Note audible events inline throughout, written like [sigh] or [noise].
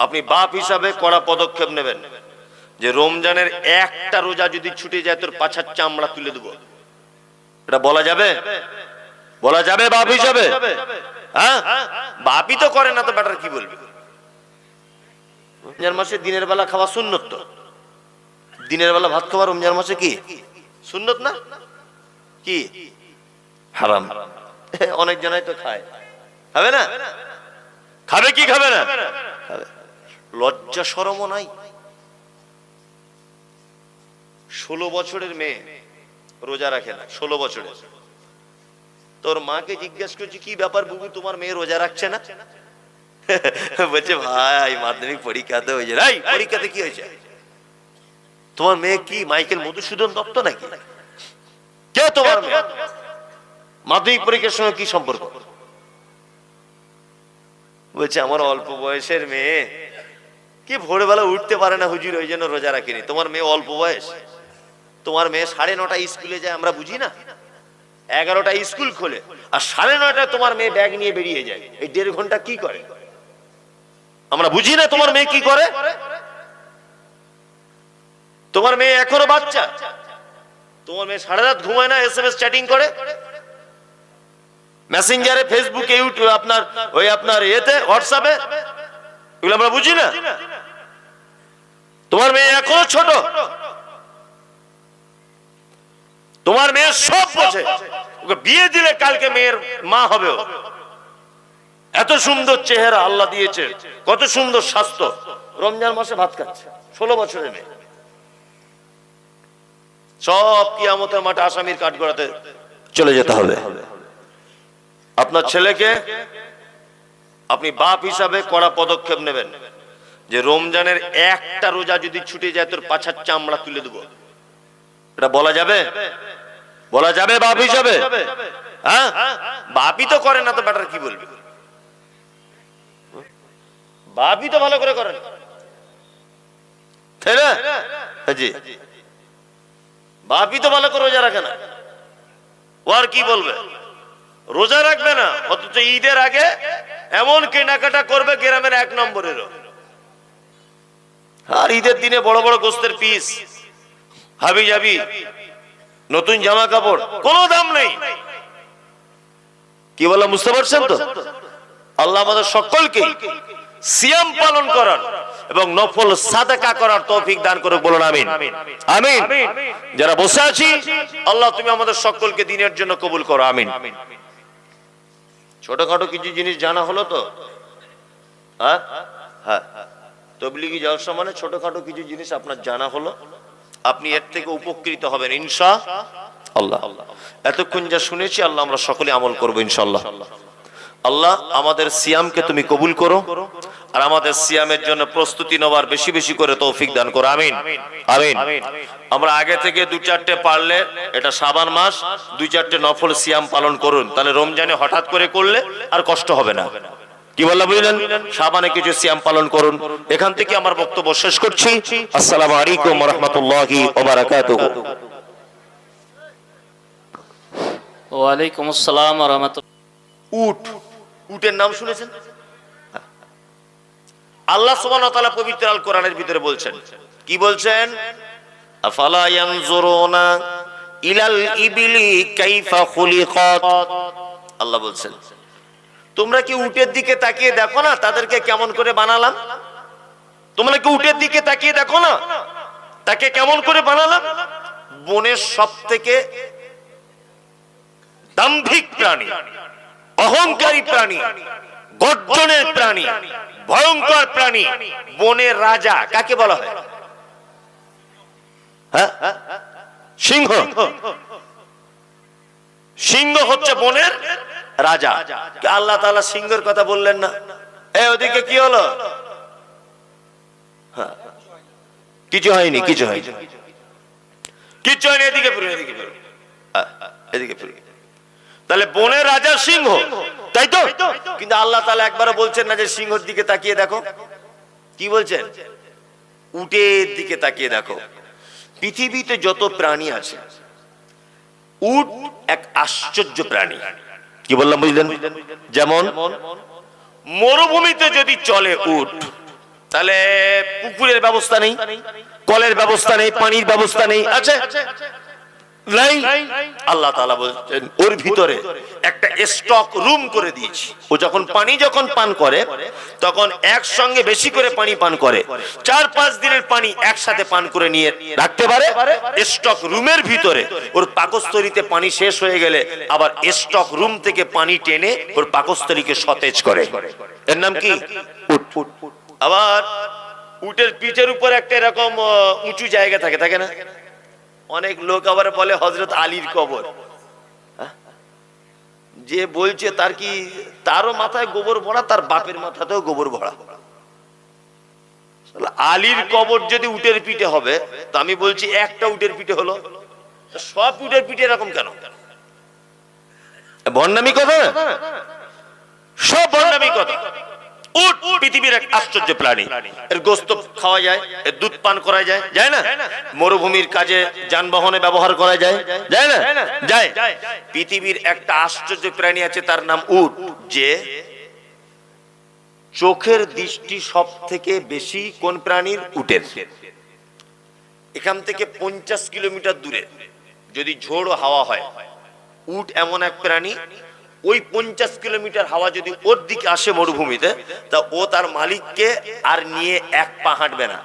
আপনি বাপ হিসাবে কড়া পদক্ষেপ নেবেন যে রমজানের একটা রোজা যদি ছুটে যায়, তোর পাছার চামড়া তুলে দেবো। এটা বলা যাবে? বলা যাবে বাপ হিসাবে? হ্যাঁ? বাপই তো করে না তো ব্যাটার কি বলবে? রমজান মাসে দিনের বেলা খাওয়া সুন্নত তো। দিনের বেলা ভাত খাওয়া রমজান মাসে কি? সুন্নত না? কি? হারাম। অনেক জনাই তো খায়। হবে না? খাবে কি খাবে না? খাবে। লজ্জা সরমও নাই। ষোলো বছরের মেয়ে রোজা রাখে না ষোলো বছরের। তোর মাকে জিজ্ঞেস করছি কি ব্যাপার বুবু তোমার মেয়ে রোজা রাখছে না? [laughs] বলছে ভাই মাধ্যমিক পরীক্ষাতে হয়েছে। রাই পরীক্ষাতে কি হয়েছে? তোমার মেয়ে কি মাইকেল মধুসূদন দত্ত নাকি? কে তোমার মাধ্যমিক পরীক্ষার সঙ্গে কি সম্পর্ক? বলছে, আমার অল্প বয়সের মেয়ে। কি ভোরবেলা উঠতে পারে না হুজুর, ওই জন্য রোজা রাখিনি। তোমার মেয়ে অল্প বয়স। তোমার মেয়ে সাড়ে নটা স্কুলে যায়, আমরা বুঝি না? এগারোটা স্কুল খোলে, আর সাড়ে নয়টায় তোমার মেয়ে ব্যাগ নিয়ে বেরিয়ে যায়। এই দেড় ঘণ্টা কি করে? আমরা বুঝি না তোমার মেয়ে কি করে? তোমার মেয়ে এখনও বাচ্চা। তোমার মেয়ে সারা রাত ঘুমায় না এস এম এস চ্যাটিং করে? মেসেঞ্জারে ফেসবুকে ইউটিউব আপনার ওই আপনার ইয়েতে হোয়াটসঅ্যাপে এগুলো আমরা বুঝি না? তোমার মেয়ে এখনও ছোট। তোমার মেয়ে সব বোঝে। ওকে বিয়ে দিলে কালকে মেয়ের মা হবে এত সুন্দর চেহারা আল্লাহ দিয়েছে। কত সুন্দর স্বাস্থ্য। রমজান মাসে ভাত খাচ্ছে। ষোলো বছরের মেয়ে। সব কিয়ামতের মাঠে আসামির কাঠগড়াতে চলে যেতে হবে। আপনার ছেলেকে আপনি বাপ হিসাবে কড়া পদক্ষেপ নেবেন যে রমজানের একটা রোজা যদি ছুটে যায় তোর পাছার চামড়া তুলে দেবো। এটা বলা যাবে? বলা যাবে বাপ হিসাবে? হ্যাঁ? বাপই তো করে না তো ব্যাটার কি বলবে? বাপই তো ভালো করে করেন তাই না? জি বাপই তো ভালো করে রোজা রাখে না। ও আর কি বলবে? রোজা রাখবে না, অথচ ঈদের আগে এমন কেনাকাটা করবে গ্রামের এক নম্বরেরও। আর ঈদের দিনে বড় বড় গোস্তের পিস হাবি যাবি নতুন জামা কাপড়, কোনো দাম নেই। কি বললাম, বুঝতে পারছেন তো? আল্লাহ আমাদের সকলকে সিয়াম পালন করার এবং নফল সাদাকা করার তৌফিক দান করে বলুন আমিন। আমিন। যারা বসে আছি, আল্লাহ তুমি আমাদের সকলকে দিনের জন্য কবুল করো, আমিন। ছোটখাটো কিছু জিনিস জানা হলো তো? হ্যাঁ? হ্যাঁ। তবলিগি জলসা মানে ছোটখাটো কিছু জিনিস আপনার জানা হলো? আপনি এর থেকে উপকৃত হবেন, ইনশা আল্লাহ। এতক্ষণ যা শুনেছি, আল্লাহ আমরা সকলে আমল করব ইনশাল্লাহ আল্লাহ আমাদের সিয়ামকে তুমি কবুল করো আর আমাদের সিয়ামের জন্য প্রস্তুতি নেওয়ার বেশি বেশি করে তৌফিক দান করো। আমিন। আমিন। আমরা আগে থেকে দু চারটে পারলে এটা সাবান মাস দুই চারটে নফল সিয়াম পালন করুন। তাহলে রমজানে হঠাৎ করে করলে আর কষ্ট হবে না। কি বললাম বুঝলেন? সাবানে কিছু সিয়াম পালন করুন। এখান থেকে আমার বক্তব্য শেষ করছি। আসসালামু আলাইকুম রহমতুল্লাহি ওয়ালাইকুম আসসালাম রহমতুল্লাহ উট উটের নাম শুনেছেন? আল্লাহ সুবহানাহু পবিত্র আল কোরআনের ভিতরে বলছেন, কি বলছেন? আল্লাহ বলছেন, তোমরা কি উটের দিকে তাকিয়ে দেখো না? তাদেরকে কেমন করে বানালাম? তোমরা কি উটের দিকে তাকিয়ে দেখো না? তাকে কেমন করে বানালাম? বনের সব থেকে দাম্ভিক প্রাণী। অহংকারী প্রাণী, গর্জনের প্রাণী, ভয়ঙ্কর প্রাণী, বনের রাজা, কাকে বলা হয়? হ্যাঁ? সিংহ। সিংহ হচ্ছে বনের রাজা। আল্লাহ তালা সিংহের কথা বললেন না? এ, ওদিকে কি হলো? হ্যাঁ। কিছু হয়নি কিছু হয়নি। কিছু হয়নি, এদিকে এদিকে এদিকে তাহলে বনের রাজা সিংহ। তাই তো? কিন্তু আল্লাহ তাআলা একবারও বলছেন না যে সিংহর দিকে তাকিয়ে দেখো। কি বলছেন? উটের দিকে তাকিয়ে দেখো। পৃথিবীতে যত প্রাণী আছে উট এক আশ্চর্য প্রাণী। কি বললাম বুঝলেন? যেমন মরুভূমিতে যদি চলে উট তাহলে পুকুরের ব্যবস্থা নেই কলের ব্যবস্থা নেই পানির ব্যবস্থা নেই আছে? আল্লাহ বলছেন, ওর ভিতরে একটা স্টক রুম করে দিয়েছি। ও যখন পানি যখন পান করে, তখন একসঙ্গে বেশি করে পানি পান করে। চার পাঁচ দিনের পানি একসাথে পান করে নিয়ে রাখতে পারে। স্টক রুমের ভিতরে ওর পাকস্থলিতে পানি শেষ হয়ে গেলে আবার স্টক রুম থেকে পানি টেনে ওর পাকস্থলীকে সতেজ করে। এর নাম কি? আবার উটের পিঠের উপর একটা এরকম উঁচু জায়গা থাকে থাকে না? অনেক লোক আবার বলে হজরত আলীর কবর। হ্যাঁ? যে বলছে তার কি তারও মাথায় গোবর ভরা, তার বাপের মাথাতেও গোবর ভরা? আলীর কবর যদি উটের পিঠে হবে, তো আমি বলছি একটা উটের পিঠে হলো। সব উটের পিঠে এরকম কেন? ভণ্ডামি কথা? সব ভণ্ডামি কথা। উট পৃথিবীর এক আশ্চর্য প্রাণী। এর গোস্ত খাওয়া যায়, এর দুধ পান করা যায় যায় না? মরুভূমির কাজে যানবাহনে ব্যবহার করা যায় যায় না? যায়। পৃথিবীর একটা আশ্চর্য প্রাণী আছে, তার নাম উট, যে চোখের দৃষ্টি সব থেকে বেশি কোন প্রাণীর? উটের। এখান থেকে পঞ্চাশ কিলোমিটার দূরে যদি ঝোড়ো হাওয়া হয়, উট এমন এক প্রাণী ওই পঞ্চাশ কিলোমিটার হাওয়া যদি ওর দিকে আসে মরুভূমিতে, তা ও তার মালিককে আর নিয়ে এক পা হাঁটবে না।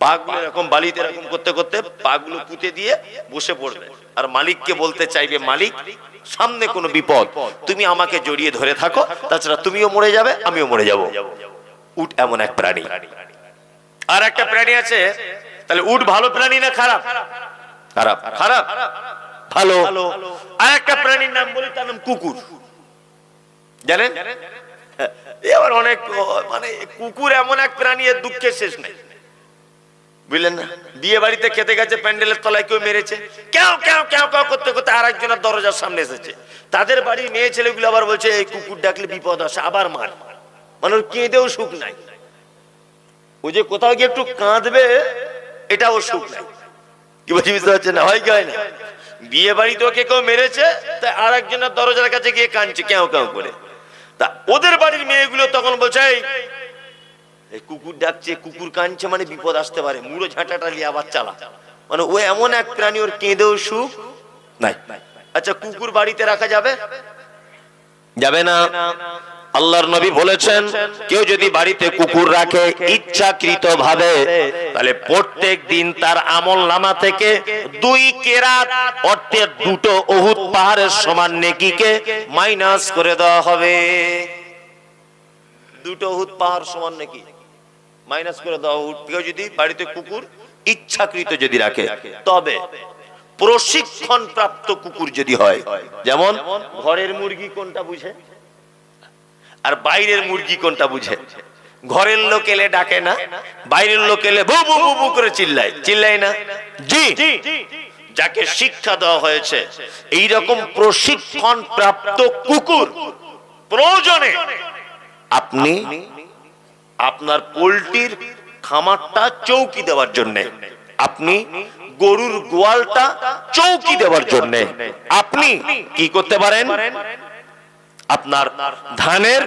পাগুলো এরকম বালিতে এরকম করতে করতে পাগুলো পুঁতে দিয়ে বসে পড়বে। আর মালিককে বলতে চাইবে, মালিক, সামনে কোনো বিপদ। তুমি আমাকে জড়িয়ে ধরে থাকো, তাছাড়া তুমিও মরে যাবে, আমিও মরে যাব। উট এমন এক প্রাণী। আর একটা প্রাণী আছে, তাহলে উট ভালো প্রাণী না খারাপ? খারাপ। খারাপ। ভালো। আর একটা প্রাণীর নাম বলি, তার নাম কুকুর। জানেন? এ আবার অনেক মানে কুকুর এমন এক প্রাণী, এর দুঃখের শেষ নেই। বুঝলেন না? বিয়ে বাড়িতে খেতে গেছে, প্যান্ডেলের তলায় কেউ মেরেছে। কেউ কেউ কেউ কেউ করতে করতে আর একজনের দরজার সামনে এসেছে। তাদের বাড়ির মেয়ে ছেলেগুলো আবার বলছে, এই কুকুর ডাকলে বিপদ আসে, আবার মার। মানে কেঁদেও সুখ নাই। ও যে কোথাও গিয়ে একটু কাঁদবে, এটাও সুখ নাই। কি বলছি, বুঝতে পারছেন না? হয় কি হয় না? বিয়ে বাড়িতে ওকে কেউ মেরেছে, তাই আর একজনের দরজার কাছে গিয়ে কাঁদছে কেউ কেউ করে। তা ওদের বাড়ির মেয়েগুলো তখন বলছে "এই, কুকুর ডাকছে কুকুর কাঁদছে মানে বিপদ আসতে পারে। মুড়ো ঝাঁটাটা নিয়ে আবার চালা। মানে ও এমন এক প্রাণী ওর কেঁদেও সুখ নাই। আচ্ছা কুকুর বাড়িতে রাখা যাবে? যাবে না। আল্লাহর নবী বলেছেন, কেউ যদি বাড়িতে কুকুর রাখে ইচ্ছাকৃত ভাবে তাহলে প্রত্যেক দিন তার আমল নামা থেকে দুই কেরাত অর্থের দুটো অহুত পাহাড়ের সমান নেকিকে মাইনাস করে দেওয়া হবে। দুটো অহুত পাহাড় সমান নাকি? মাইনাস করে দেওয়া কেউ যদি বাড়িতে কুকুর ইচ্ছাকৃত যদি রাখে, তবে প্রশিক্ষণ প্রাপ্ত কুকুর যদি হয়, যেমন ঘরের মুরগি কোনটা বুঝে? আর বাইরের মুরগি কোনটা বুঝে? ঘরের লোক এলে ডাকে না বাইরের লোক এলে বু বু বু করে চিল্লায়। চিল্লায় না? জি। যাকে শিক্ষা দেওয়া হয়েছে এই রকম প্রশিক্ষণ প্রাপ্ত কুকুর প্রয়োজনে আপনি আপনার পোলট্রির খামারটা চৌকি দেওয়ার জন্য আপনি গরুর গোয়ালটা চৌকি দেওয়ার জন্য আপনি কি করতে পারেন? আপনার ধানের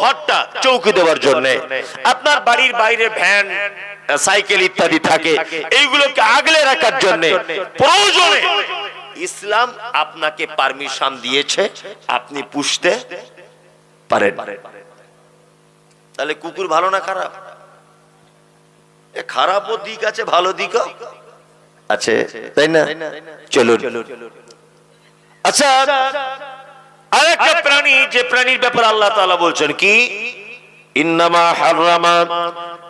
ঘরটা চৌকি দেওয়ার জন্য। আপনার বাড়ির বাইরে ভ্যান সাইকেল ইত্যাদি থাকে। এইগুলোকে আগলে রাখার জন্য। প্রয়োজনে ইসলাম আপনাকে পারমিশন দিয়েছে আপনি পুষতে পারেন। তাহলে কুকুর ভালো না খারাপ? এ খারাপও দিক আছে ভালো দিকও আছে তাই না? চলুন। আচ্ছা আরেকটা প্রাণী যে প্রাণীর ব্যাপার আল্লাহ তাআলা বলছেন কি? ইন্নামা হাররামা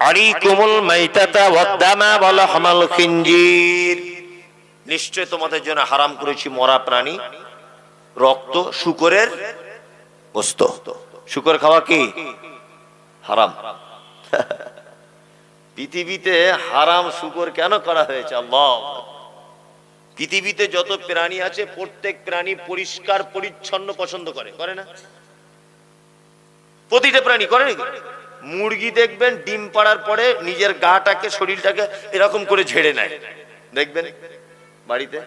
আলাইকুমুল মাইতাতা ওয়াদ-দামা ওয়া লাহমাল খিনজির। নিশ্চয় তোমাদের জন্য হারাম করেছি মরা প্রাণী রক্ত শুকরের গোস্ত। শুকর খাওয়া কি? হারাম। [laughs] পৃথিবীতে হারাম শুকর কেন করা হয়েছে? আল্লাহ। পৃথিবীতে যত প্রাণী আছে, প্রত্যেক প্রাণী পরিষ্কার, পরিচ্ছন্ন, পছন্দ করে। করে না? প্রতিটা প্রাণী করে নাকি? মুরগি দেখবেন, ডিম পাড়ার পরে নিজের গাটাকে, শরীরটাকে এরকম করে ঝেড়ে নেয়। দেখবেন? বাড়িতে?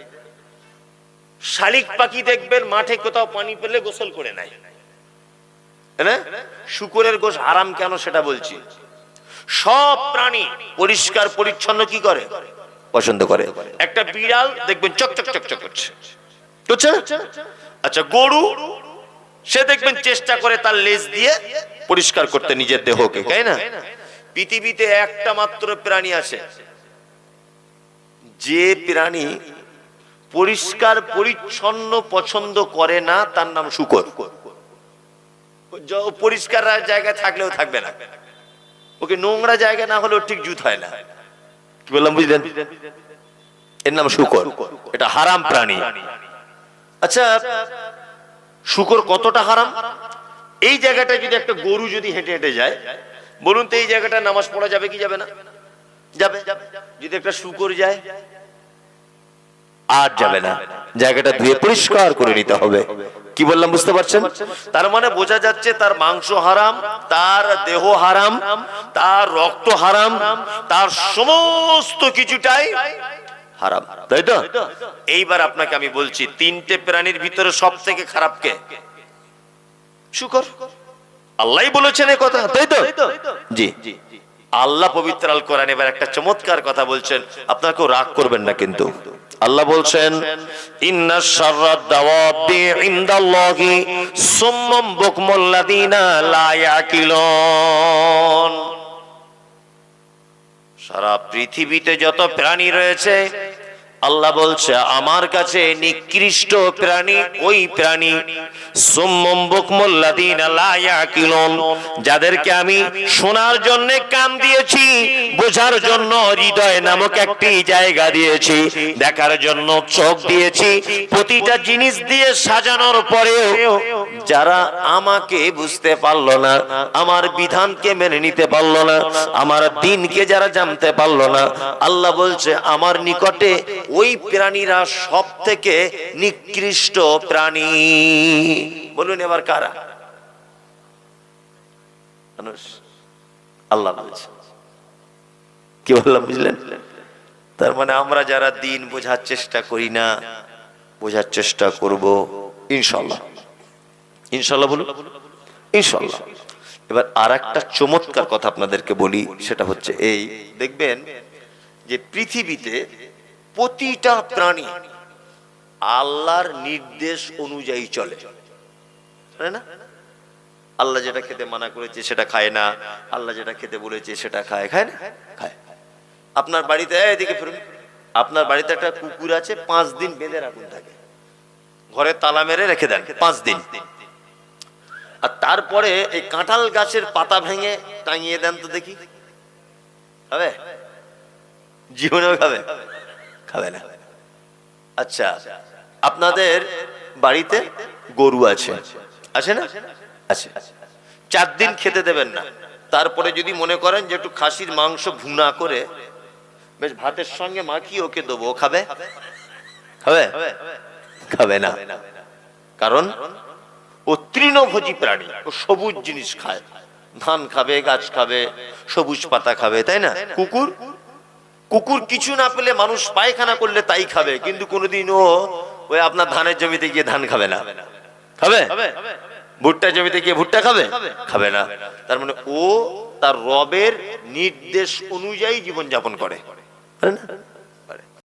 শালিক পাখি দেখবেন, মাঠে কোথাও পানি পেলে গোসল করে নেয়। শুকরের গোশ হারাম কেন সেটা বলছি। সব প্রাণী পরিষ্কার, পরিচ্ছন্ন কি করে? পছন্দ করে। একটা বিড়াল দেখবেন চক চক চক চক করছে। করছে না? আচ্ছা গরু সে দেখবেন চেষ্টা করে তার লেজ দিয়ে পরিষ্কার করতে নিজের দেহকে তাই না? পৃথিবীতে একটা মাত্র প্রাণী আছে। যে প্রাণী পরিষ্কার পরিচ্ছন্ন পছন্দ করে না তার নাম শুকর। পরিষ্কার জায়গায় থাকলেও থাকবে না। ওকে নোংরা জায়গা না হলেও ঠিক জুত হয় না। বললাম, বুঝলেন? এর নাম শুকর। এটা হারাম প্রাণী। আচ্ছা শুকর কতটা হারাম? এই জায়গাটায় যদি একটা গরু যদি হেঁটে হেঁটে যায়, বলুন তো এই জায়গাটা নামাজ পড়া যাবে কি যাবে না? যাবে। যদি একটা শুকর যায়, আর যাবে না। জায়গাটা ধুয়ে পরিষ্কার করে নিতে হবে। কি বললাম বুঝতে পারছেন? তার মানে বোঝা যাচ্ছে তার মাংস হারাম, তার দেহ হারাম, তার রক্ত হারাম, তার সমস্ত কিছুটাই হারাম। তাই তো? এইবার আপনাকে আমি বলছি, তিনটে প্রাণীর ভিতরে সব থেকে খারাপ কে? শুকর। আল্লাহ বলেছেন এই কথা, তাই তো? জি। আল্লাহ পবিত্র আল কোরআন এবার একটা চমৎকার কথা বলছেন। আপনারা কেউ রাগ করবেন না কিন্তু। আল্লাহ বলছেন, ইন্না শাররাদ দাওয়াবি ইনদাল্লাহি সুম্মাম বুকমুল্লাযিনা লা ইয়াকিলুন। সারা পৃথিবীতে যত প্রাণী রয়েছে আল্লাহ বলছে, আমার কাছে নিকৃষ্ট প্রাণী, ওই প্রাণী যাদেরকে আমি শোনার জন্য কান দিয়েছি, বোঝার জন্য হৃদয় নামক একটি জায়গা দিয়েছি, দেখার জন্য চোখ দিয়েছি, প্রতিটা জিনিস দিয়ে সাজানোর পরেও যারা আমাকে বুঝতে পারল না, আমার বিধানকে মেনে নিতে পারল না, আমার দিনকে যারা জানতে পারল না, আল্লাহ বলছে, আমার নিকটে ওই প্রাণীরা সব থেকে নিকৃষ্ট প্রাণী। বলুন এবার কারা? আল্লাহ কি বললাম, বুঝলেন? তার মানে আমরা যারা দিন বোঝার চেষ্টা করি না, বোঝার চেষ্টা করব ইনশাল্লাহ ইনশাল্লাহ বলুন। ইনশাল্লাহ এবার আর একটা চমৎকার কথা আপনাদেরকে বলি, সেটা হচ্ছে এই, দেখবেন যে পৃথিবীতে প্রতিটা প্রাণী আল্লাহর নির্দেশ অনুযায়ী চলে। না? আল্লাহ যেটা খেতে মানা করেছে সেটা খায় না। আল্লাহ যেটা খেতে বলেছে সেটা খায়। খায় না? খায়। আপনার বাড়িতে এদিকে ফিরুন। আপনার বাড়িতে একটা কুকুর আছে, পাঁচ দিন বেঁধে রাখুন থাকে ঘরে তালা মেরে রেখে দেন, পাঁচ দিন। আর তারপরে এই কাঁঠাল গাছের পাতা ভেঙে টাঙিয়ে দেন তো দেখি। খাবে? জীবনেও খাবে। খাবে না। আচ্ছা আপনাদের বাড়িতে গরু আছে। আছে না? আছে। চার দিন খেতে দেবেন না। তারপরে যদি মনে করেন যে একটু খাসির মাংস ভুনা করে বেশ ভাতের সঙ্গে মাখিয়ে ওকে দেবো। খাবে? খাবে? খাবে না। কারণ ও তৃণভোজী প্রাণী। ও সবুজ জিনিস খায়। ধান খাবে গাছ খাবে সবুজ পাতা খাবে তাই না? কুকুর? কুকুর কিছু না পেলে মানুষ পায়খানা করলে তাই খাবে কিন্তু কোনোদিন ও ওই আপনার ধানের জমিতে গিয়ে ধান খাবে না। খাবে? ভুট্টা জমিতে গিয়ে ভুট্টা খাবে? খাবে না। তার মানে ও তার রবের নির্দেশ অনুযায়ী জীবন যাপন করে না?